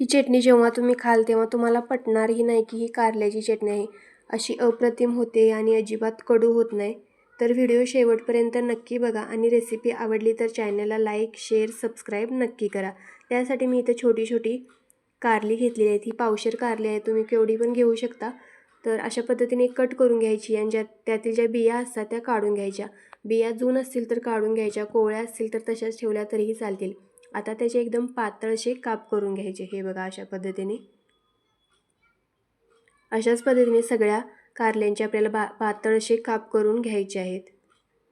ही चटणी जेव्हा तुम्ही खाल तेव्हा तुम्हाला पटणारही नाही की ही कारल्याची चटणी आहे. अशी अप्रतिम होते आणि अजिबात कडू होत नाही. तर व्हिडिओ शेवटपर्यंत नक्की बघा आणि रेसिपी आवडली तर चॅनलला लाईक शेअर सबस्क्राईब नक्की करा. त्यासाठी मी इथं छोटी छोटी कारली घेतलेली आहे. ही पावशेर कारली आहे. तुम्ही केवढी पण घेऊ शकता. तर अशा पद्धतीने कट करून घ्यायची आणि ज्या त्यातील ज्या बिया असतात त्या काढून घ्यायच्या. बिया जून असतील तर काढून घ्यायच्या कोवळ्या असतील तर तशाच ठेवल्या तरीही चालतील. आता त्याचे एकदम पातळशे काप करून घ्यायचे हे बघा अशा पद्धतीने. अशाच पद्धतीने सगळ्या कारल्यांचे आपल्याला बा पातळशे काप करून घ्यायचे आहेत.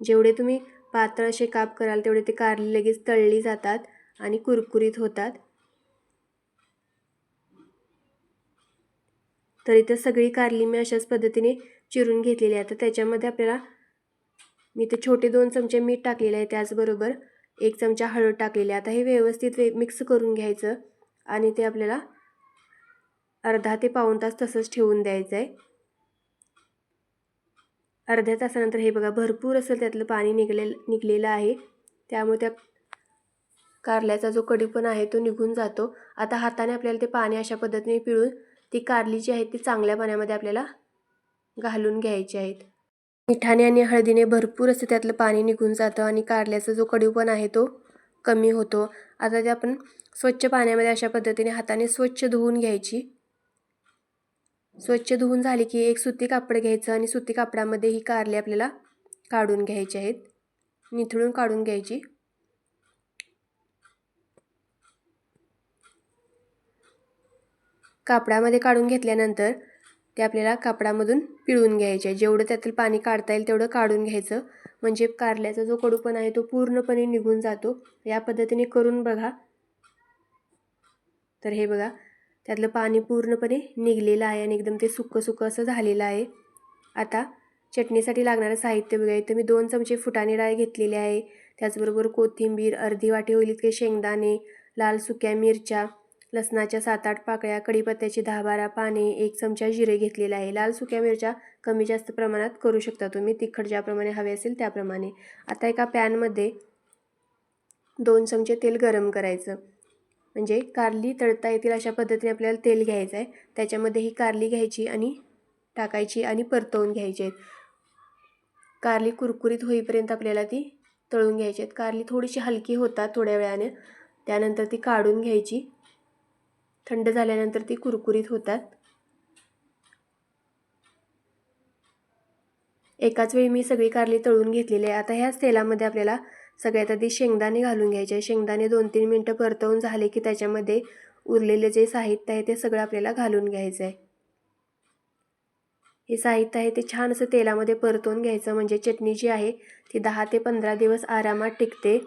जेवढे तुम्ही पातळ असे काप कराल तेवढे ते कारली लगेच तळली जातात आणि कुरकुरीत होतात. तर इथं सगळी कारली मी अशाच पद्धतीने चिरून घेतलेली आहे. तर त्याच्यामध्ये आपल्याला मी ते छोटे दोन चमचे मीठ टाकलेले आहे त्याचबरोबर एक चमचा हळद टाकलेली. आता हे व्यवस्थित वे मिक्स करून घ्यायचं आणि ते आपल्याला अर्धा ते पाऊण तास तसंच ठेवून द्यायचं आहे अर्ध्या तासानंतर हे बघा भरपूर असं त्यातलं पाणी निघले निघलेलं आहे. त्यामुळे त्या कारल्याचा जो कडीपण आहे तो निघून जातो. आता हाताने आपल्याला ते पाणी अशा पद्धतीने पिळून ती कारली जी आहे ती चांगल्या पाण्यामध्ये आपल्याला घालून घ्यायची आहेत. मिठाने आणि हळदीने भरपूर असं त्यातलं पाणी निघून जातं आणि कारल्याचा जो कडूपणा आहे तो कमी होतो. आता ते आपण स्वच्छ पाण्यामध्ये अशा पद्धतीने हाताने स्वच्छ धुवून घ्यायची. स्वच्छ धुवून झाली की एक सुती कापड घ्यायचं आणि सुती कापडामध्ये ही कारले आपल्याला काढून घ्यायची आहेत. निथळून काढून घ्यायची. कापडामध्ये काढून घेतल्यानंतर ते आपल्याला कापडामधून पिळून घ्यायचे. जेवढं त्यातील पाणी काढता येईल तेवढं काढून घ्यायचं. म्हणजे कारल्याचा जो कडूपणा आहे तो पूर्णपणे निघून जातो. या पद्धतीने करून बघा. तर हे बघा त्यातलं पाणी पूर्णपणे निघलेलं आहे आणि एकदम ते सुक्कं सुक्कं असं झालेलं आहे. आता चटणीसाठी लागणारं साहित्य बघा. इथं मी दोन चमचे फुटाणे डाळ घेतलेले आहे. त्याचबरोबर कोथिंबीर अर्धी वाटी होईल इतके शेंगदाणे लाल सुक्या मिरच्या लसणाच्या सात आठ पाकळ्या कढीपत्त्याची दहा बारा पाने एक चमचा जिरे घेतलेला आहे. लाल सुक्या मिरच्या कमी जास्त प्रमाणात करू शकता तुम्ही. तिखट ज्याप्रमाणे हवे असेल त्याप्रमाणे. आता एका पॅनमध्ये दोन चमचे तेल गरम करायचं. म्हणजे कारली तळता येतील अशा पद्धतीने आपल्याला तेल घ्यायचं आहे. त्याच्यामध्ये ही कारली घ्यायची आणि टाकायची आणि परतवून घ्यायची आहेत. कारली कुरकुरीत होईपर्यंत आपल्याला ती तळून घ्यायची आहेत. कारली थोडीशी हलकी होतात थोड्या वेळाने. त्यानंतर ती काढून घ्यायची. थंड झाल्यानंतर ती कुरकुरीत होतात. एकाच वेळी मी सगळी कारली तळून घेतलेली आहे. आता ह्याच तेलामध्ये आपल्याला सगळ्यात आधी शेंगदाणे घालून घ्यायचे शेंगदाणे दोन तीन मिनटं परतवून झाले की त्याच्यामध्ये उरलेले जे साहित्य आहे ते सगळं आपल्याला घालून घ्यायचं आहे. हे साहित्य आहे ते छान असं तेलामध्ये परतवून घ्यायचं. म्हणजे चटणी जी आहे ती दहा ते पंधरा दिवस आरामात टिकते.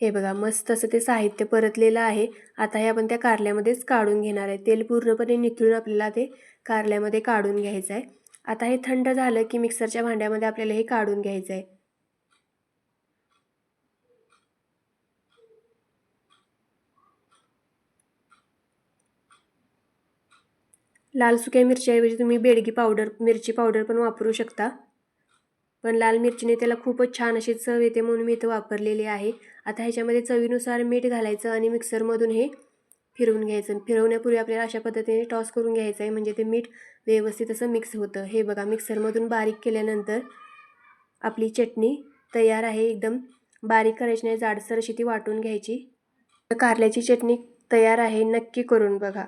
हे बघा मस्त असं ते साहित्य परतलेलं आहे. आता हे आपण त्या कारल्यामध्येच काढून घेणार आहे. तेल पूर्णपणे निथळून आपल्याला ते कारल्यामध्ये काढून घ्यायचं आहे. आता हे थंड झालं की मिक्सरच्या भांड्यामध्ये आपल्याला हे काढून घ्यायचं आहे. लाल सुक्या मिरच्याऐवजी तुम्ही बेडगी पावडर मिरची पावडर पण वापरू शकता. पण लाल मिरचीने त्याला खूपच छान अशी चव येते म्हणून मी इथं वापरलेली आहे. आता ह्याच्यामध्ये चवीनुसार मीठ घालायचं आणि मिक्सरमधून हे फिरवून घ्यायचं. फिरवण्यापूर्वी आपल्याला अशा पद्धतीने टॉस करून घ्यायचं आहे. म्हणजे ते मीठ व्यवस्थित असं मिक्स होतं. हे बघा मिक्सरमधून बारीक केल्यानंतर आपली चटणी तयार आहे. एकदम बारीक करायची नाही जाडसर अशी ती वाटून घ्यायची. कारल्याची चटणी तयार आहे. नक्की करून बघा.